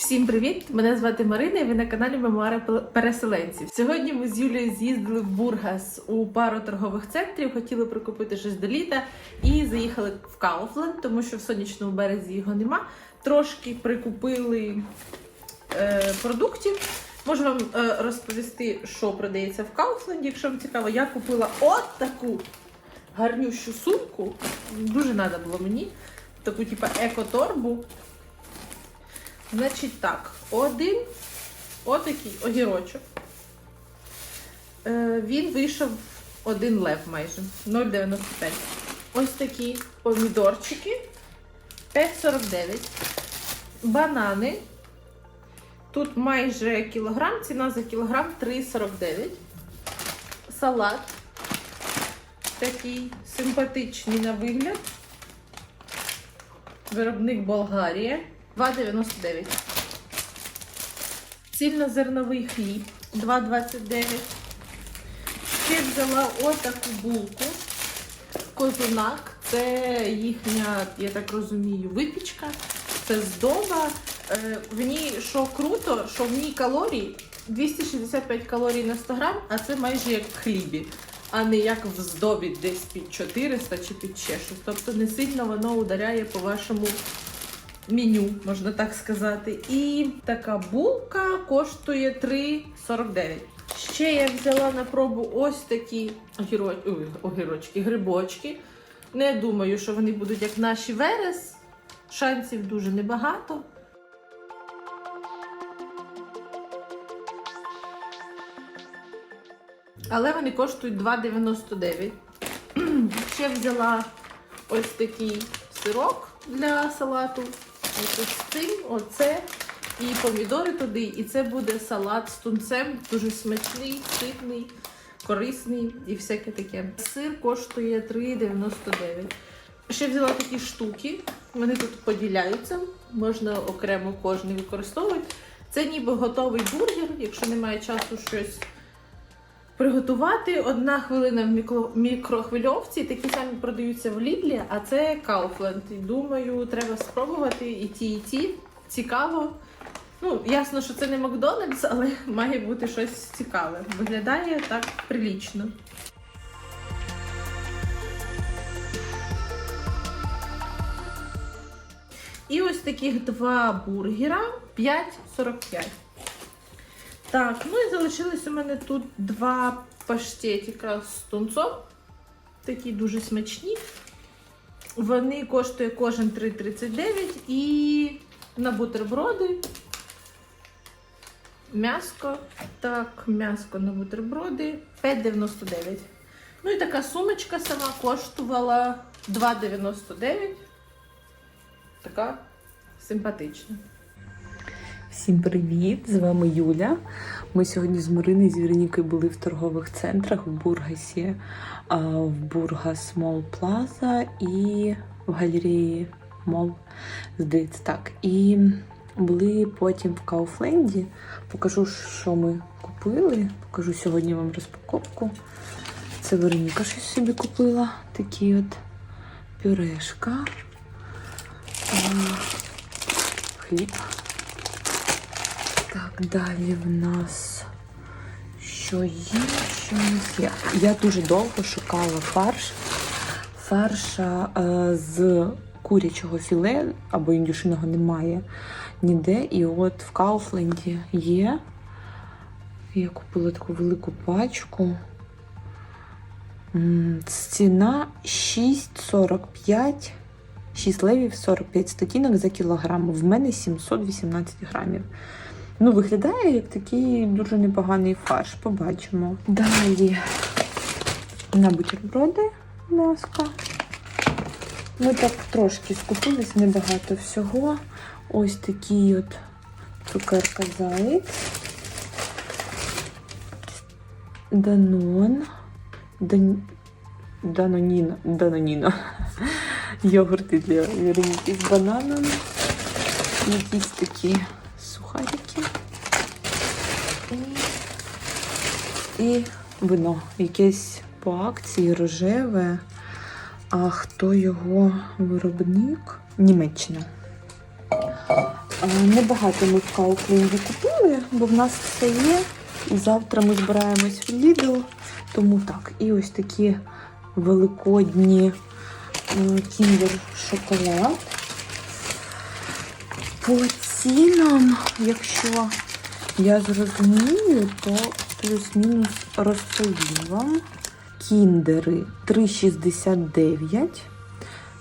Всім привіт! Мене звати Марина і ви на каналі Мемуари переселенців. Сьогодні ми з Юлією з'їздили в Бургас у пару торгових центрів, хотіли прикупити щось до літа і заїхали в Кауфленд, тому що в сонячному березі його нема. Трошки прикупили е, продуктів. Можу вам е, розповісти, що продається в Кауфленді, якщо вам цікаво. Я купила от таку гарнющу сумку. Дуже треба було мені. Таку, типу, еко-торбу. Значить так, один отакий огірочок. Е, він вийшов один лев майже 0,95. Ось такі помідорчики 5,49. Банани. Тут майже кілограм, ціна за кілограм 3,49. Салат. Такий симпатичний на вигляд. Виробник Болгарія. 2,99. Цільнозерновий хліб 2,29. Ще взяла отаку булку. Козунак. Це їхня, я так розумію, випічка. Це здоба. Е, В ній що круто, що в ній калорій 265 калорій на 100 грам, а це майже як в хлібі, а не як в здобі десь під 400 чи під ще щось. Тобто не сильно воно ударяє по вашому меню, можна так сказати. І така булка коштує 3,49. Ще я взяла на пробу ось такі огіро... Огірочки, грибочки. Не думаю, що вони будуть як наші верес. Шансів дуже небагато. Але вони коштують 2,99. Ще взяла ось такий сирок для салату. Цим, оце. І помідори туди. І це буде салат з тунцем. Дуже смачний, ситний, корисний і всяке таке. Сир коштує 3,99. Ще взяла такі штуки. Вони тут поділяються. Можна окремо кожний використовувати. Це ніби готовий бургер, якщо немає часу щось приготувати. Одна хвилина в мікрохвильовці. Такі самі продаються в Лідлі, а це Kaufland. Думаю, треба спробувати і ті, і ті. Цікаво. Ну, ясно, що це не Макдональдс, але має бути щось цікаве. Виглядає так прилічно. І ось таких два бургера 5,45. Так, ну і залишились у мене тут два паштетика з тунцом. Такі дуже смачні. Вони коштує кожен 3,39 і на бутерброди. М'яско. Так, м'яско на бутерброди 5,99. Ну і така сумочка сама коштувала 2,99. Така симпатична. Всім привіт! З вами Юля. Ми сьогодні з Мариною з Віронікою були в торгових центрах в Бургасі, в Бургас Мол Плаза і в галереї Мол, здається, так. І були потім в Кауфленді. Покажу, що ми купили. Покажу сьогодні вам розпаковку. Це Вероніка щось собі купила. Такі от пюрешка, хліб. Так, далі в нас що є, що нас є. Я дуже довго шукала фарш. Фарша е, з курячого філе або індюшиного немає ніде. І от в Кауфленді є. Я купила таку велику пачку. Ціна 6,45. 6 левів 45 статінок за кілограм. В мене 718 грамів. Ну, виглядає як такий дуже непоганий фарш. Побачимо. Далі на бутерброди маска. Ми так трошки скупились, небагато всього. Ось такий от цукерка заєць. Данон. Дан... Даноніно. Даноніно. Йогурти для Вероніки з бананом. Якісь такі сухарики. І, і вино. Якесь по акції рожеве. А хто його виробник? Німеччина. Е, Небагато ми в Кауфленді купили, бо в нас все є. Завтра ми збираємось в Lidl. Тому так. І ось такі великодні кіндер шоколад. По цінам, якщо я зрозумію, то плюс-мінус розповім вам. Кіндери 3,69.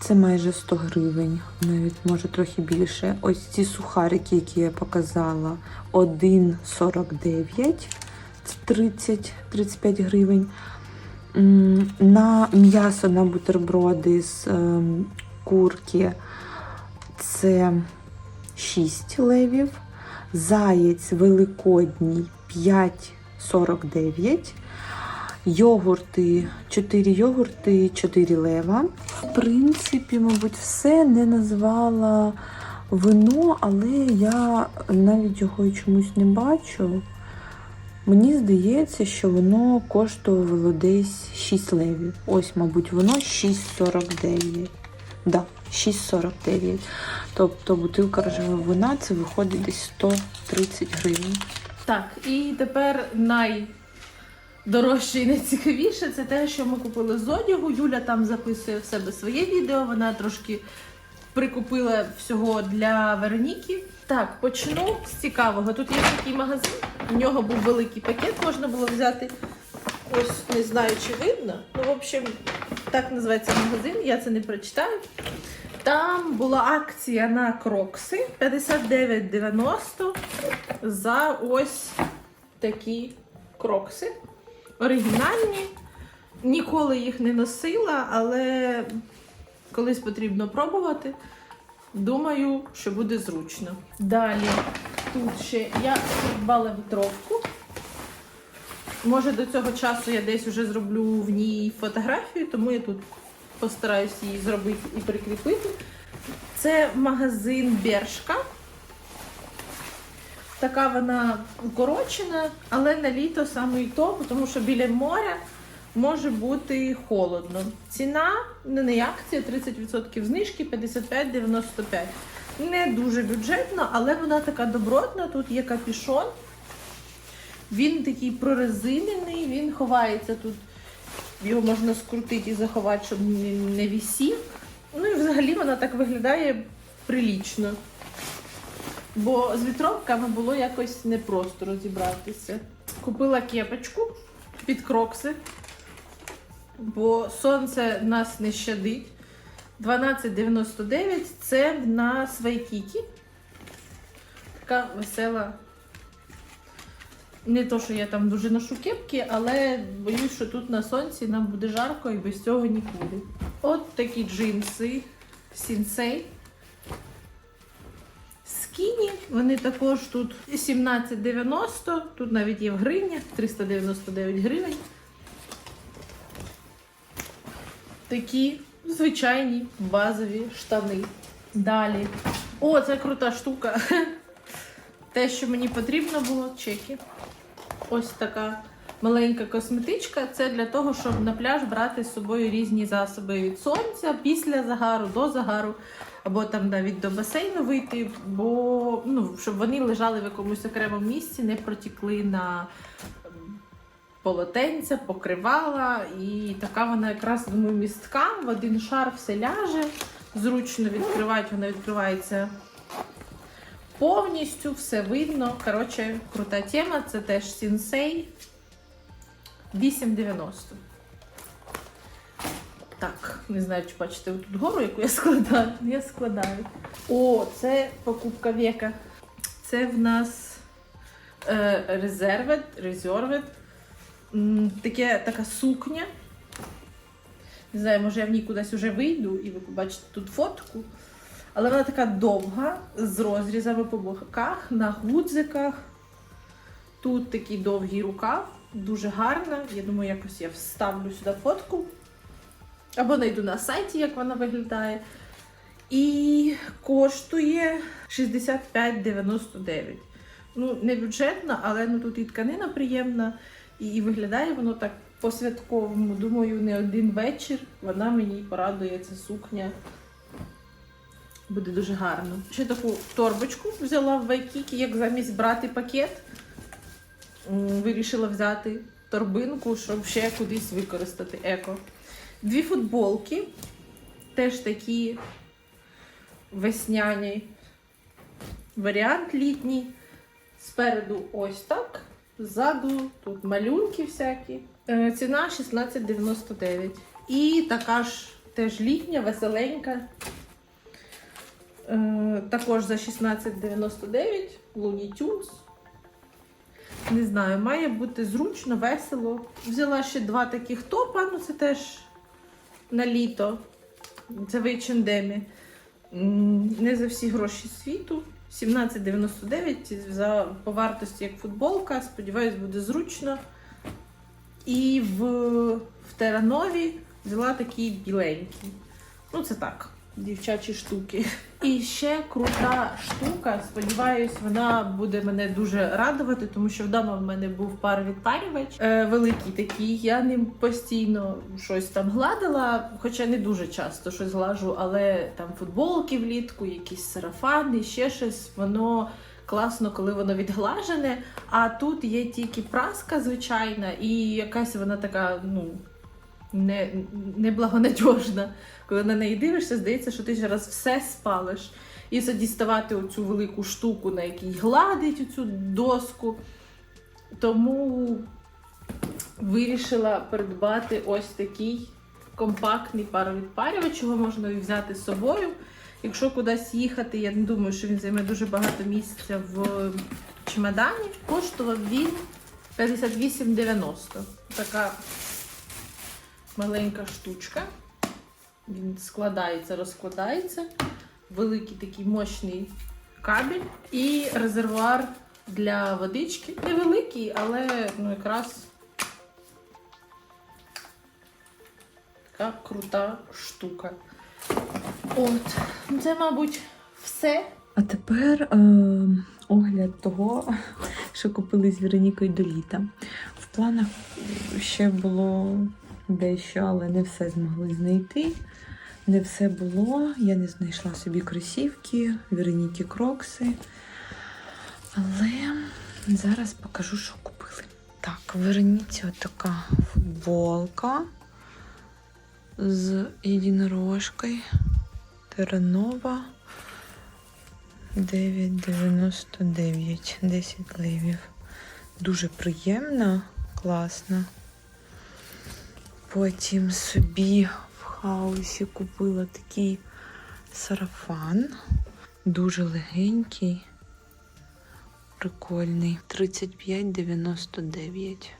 Це майже 100 гривень, навіть може трохи більше. Ось ці сухарики, які я показала, 1,49. Це 30-35 гривень. На м'ясо на бутерброди з ем, курки це 6 левів. Заєць великодній 5,49. Йогурти, 4 йогурти, 4 лева. В принципі, мабуть, все не назвала вино, але я навіть його чомусь не бачу. Мені здається, що воно коштувало десь 6 левів. Ось, мабуть, воно 6,49. Да, 6,49. Тобто бутилка рожевого вина це виходить десь 130 гривень. Так, і тепер найдорожче і найцікавіше це те, що ми купили з одягу. Юля там записує в себе своє відео, вона трошки прикупила всього для Вероніки. Так, почну з цікавого. Тут є такий магазин, у нього був великий пакет, можна було взяти. Ось не знаю, чи видно. Ну, в общем, так називається магазин, я це не прочитаю. Там була акція на крокси 59,90 за ось такі крокси. Оригінальні. Ніколи їх не носила, але колись потрібно пробувати. Думаю, що буде зручно. Далі тут ще я придбала вітровку. Може, до цього часу я десь вже зроблю в ній фотографію, тому я тут постараюсь її зробити і прикріпити. Це магазин Бершка. Така вона укорочена, але на літо саме і то, тому що біля моря може бути холодно. Ціна не на акція, 30% знижки 55,95. Не дуже бюджетно, але вона така добротна. Тут є капюшон. Він такий прорезинений, він ховається тут. Його можна скрутити і заховати, щоб не, вісів. Ну і взагалі вона так виглядає прилічно. Бо з вітровками було якось непросто розібратися. Купила кепочку під крокси, бо сонце нас не щадить. 12,99 це на Свайкікі. Така весела. Не то, що я там дуже ношу кепки, але боюсь, що тут на сонці нам буде жарко і без цього нікуди. От такі джинси Сінсей. Скіні, вони також тут 17,90, тут навіть є в гривнях, 399 гривень. Такі звичайні базові штани. Далі. О, це крута штука. Те, що мені потрібно було, чеки. Ось така маленька косметичка. Це для того, щоб на пляж брати з собою різні засоби від сонця після загару, до загару, або там навіть до басейну вийти, бо ну, щоб вони лежали в якомусь окремому місці, не протікли на полотенця, покривала. І така вона якраз думаю, містка. В один шар все ляже. Зручно відкривати, вона відкривається повністю, все видно. Коротше, крута тема. Це теж Сінсей 8,90. Так, не знаю, чи бачите тут гору, яку я складаю. Я складаю. О, це покупка века. Це в нас е, резервет, резервет. Таке, така сукня. Не знаю, може я в ній кудись вже вийду і ви побачите тут фотку. Але вона така довга, з розрізами по боках, на гудзиках. Тут такий довгий рукав, дуже гарна. Я думаю, якось я вставлю сюди фотку. Або знайду на сайті, як вона виглядає. І коштує 65,99. Ну, не бюджетна, але ну, тут і тканина приємна, і, виглядає воно так по-святковому. Думаю, не один вечір вона мені порадує ця сукня Буде дуже гарно. Ще таку торбочку взяла в Вайкікі, як замість брати пакет. Вирішила взяти торбинку, щоб ще кудись використати еко. Дві футболки, теж такі весняні. Варіант літній. Спереду ось так. Ззаду тут малюнки всякі. Е, Ціна 16,99. І така ж теж літня, веселенька. Е, Також за 16,99 Looney Tunes. Не знаю, має бути зручно, весело. Взяла ще два таких топа, ну це теж на літо. Це в. Не за всі гроші світу. 17,99 за по вартості як футболка. Сподіваюсь, буде зручно. І в, в Теранові взяла такий біленький. Ну, це так, дівчачі штуки. І ще крута штука. Сподіваюсь, вона буде мене дуже радувати, тому що вдома в мене був пар-відпарювач е, великий такий. Я ним постійно щось там гладила, хоча не дуже часто щось глажу, але там футболки влітку, якісь сарафани, ще щось. Воно класно, коли воно відглажене. А тут є тільки праска звичайна, і якась вона така, ну. Не, неблагонадіжна. Коли на неї дивишся, здається, що ти зараз все спалиш. І це діставати оцю велику штуку, на якій гладить оцю доску. Тому вирішила придбати ось такий компактний паровідпарювач, його можна взяти з собою. Якщо кудись їхати, я не думаю, що він займе дуже багато місця в чемодані. Коштував він 58,90. Така маленька штучка. Він складається, розкладається. Великий такий мощний кабель і резервуар для водички. Невеликий, але ну, якраз така крута штука. От, ну, це, мабуть, все. А тепер е, огляд того, що купили з Веронікою до літа. В планах ще було дещо, але не все змогли знайти. Не все було. Я не знайшла собі кросівки, Вероніки крокси. Але зараз покажу, що купили. Так, в Вероніці отака футболка з єдинорожкою. Теранова. 9,99, 10 левів. Дуже приємна, класна. Потім собі в хаусі купила такий сарафан. Дуже легенький, прикольний. 35,99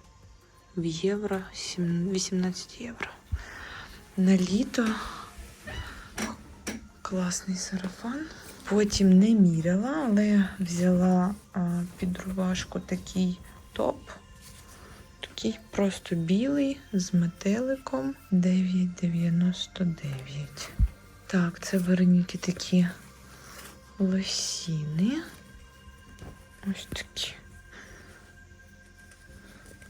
в євро, 18 євро. На літо класний сарафан. Потім не міряла, але взяла під рубашку такий топ. Такий просто білий з метеликом 9,99. Так, це Вероніки такі лосіни. Ось такі.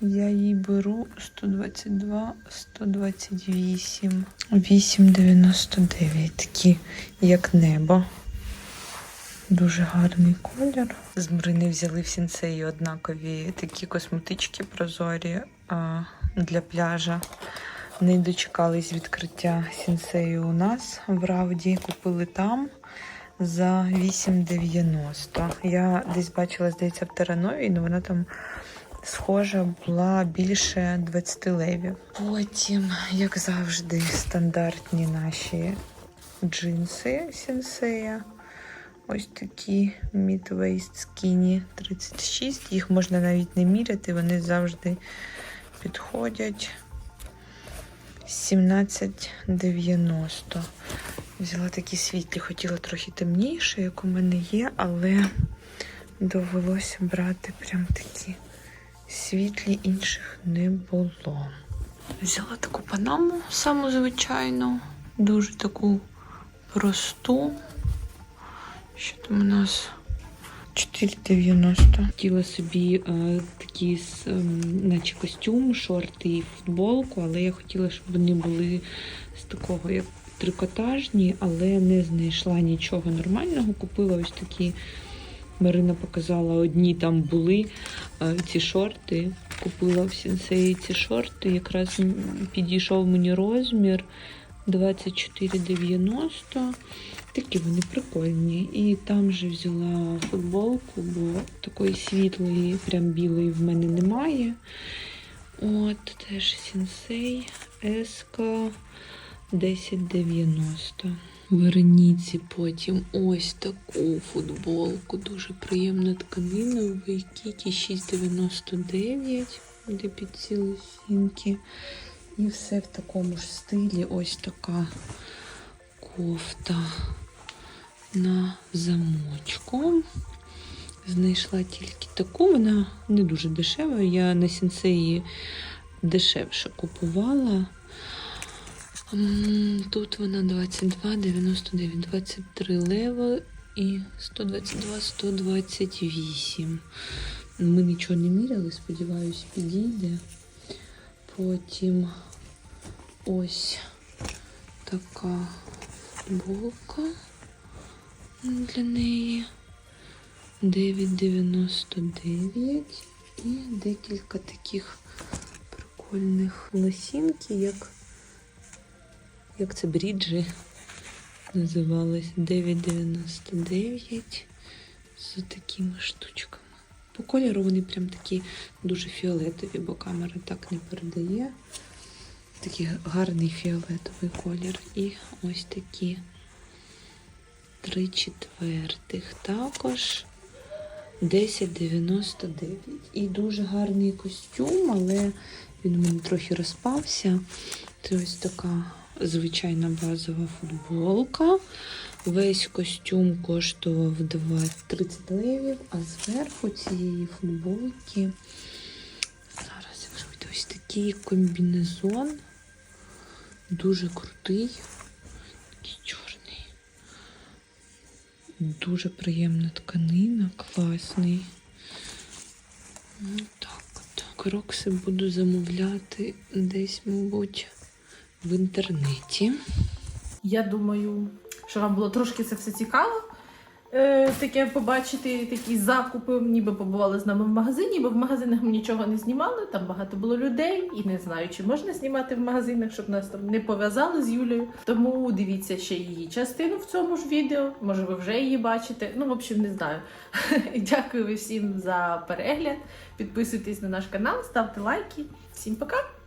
Я її беру 122, 128, 8,99. Такі, як небо. Дуже гарний колір. З Марини взяли в сінцеї однакові такі косметички прозорі а, для пляжа. Не дочекались відкриття сінцею у нас в Равді. Купили там за 8,90. Я десь бачила, здається, в Теранові, але вона там схожа була більше 20 левів. Потім, як завжди, стандартні наші джинси сінсея. Ось такі Midwaist Skinny 36. Їх можна навіть не міряти, вони завжди підходять. 17,90. Взяла такі світлі, хотіла трохи темніше, як у мене є, але довелося брати прям такі світлі, інших не було. Взяла таку панаму, саму звичайну, дуже таку просту. Що там у нас? 4,90. Хотіла собі е, такі, ем, наче костюм, шорти і футболку, але я хотіла, щоб вони були з такого як трикотажні, але не знайшла нічого нормального. Купила ось такі. Марина показала, одні там були е, ці шорти. Купила в сенсеї ці шорти. Якраз підійшов мені розмір 24,90. Такі вони прикольні. І там же взяла футболку, бо такої світлої, прям білої в мене немає. От, теж сенсей, еска 1090. Вероніці потім ось таку футболку. Дуже приємна тканина в Вайкікі 6,99, де під ці лосінки. І все в такому ж стилі. Ось така кофта на замочку. Знайшла тільки таку, вона не дуже дешева. Я на сенсеї дешевше купувала. Тут вона 22, 99, 23 лево і 122, 128. Ми нічого не міряли, сподіваюсь, підійде. Потім ось така футболка для неї. 9,99 і декілька таких прикольних лосінки, як, як це бріджі називалось 9,99 з такими штучками. По кольору вони прям такі дуже фіолетові, бо камера так не передає. Такий гарний фіолетовий колір. І ось такі три четвертих. Також 10,99. І дуже гарний костюм, але він у мене трохи розпався. Це ось така звичайна базова футболка. Весь костюм коштував 20 30 левів, а зверху цієї футболки зараз, якщо ось такий комбінезон, дуже крутий, такий чорний. Дуже приємна тканина, класний. Ну, так. Крокси буду замовляти десь, мабуть, в інтернеті. Я думаю, що вам було трошки це все цікаво. Е, таке побачити такі закупи, ніби побували з нами в магазині, бо в магазинах ми нічого не знімали, там багато було людей, і не знаю, чи можна знімати в магазинах, щоб нас там не пов'язали з Юлею. Тому дивіться ще її частину в цьому ж відео. Може, ви вже її бачите. Ну, в общем, не знаю. Дякую всім за перегляд. Підписуйтесь на наш канал, ставте лайки. Всім пока!